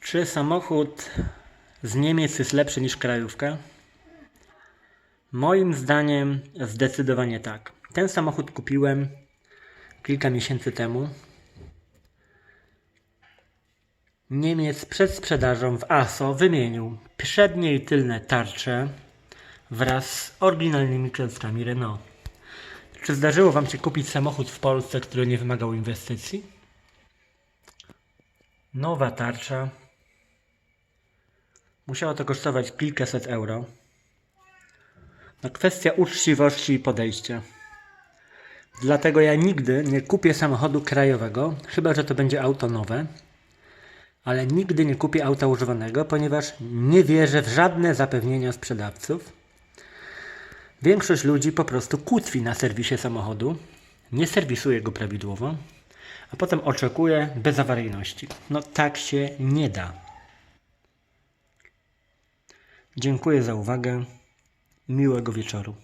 Czy samochód z Niemiec jest lepszy niż krajówka? Moim zdaniem zdecydowanie tak. Ten samochód kupiłem kilka miesięcy temu. Niemiec przed sprzedażą w ASO wymienił przednie i tylne tarcze wraz z oryginalnymi klęskami Renault. Czy zdarzyło Wam się kupić samochód w Polsce, który nie wymagał inwestycji? Nowa tarcza. Musiało to kosztować kilkaset euro. No kwestia uczciwości i podejścia. Dlatego ja nigdy nie kupię samochodu krajowego, chyba że to będzie auto nowe. Ale nigdy nie kupię auta używanego, ponieważ nie wierzę w żadne zapewnienia sprzedawców. Większość ludzi po prostu kłótwi na serwisie samochodu, nie serwisuje go prawidłowo, a potem oczekuje bezawaryjności. No tak się nie da. Dziękuję za uwagę. Miłego wieczoru.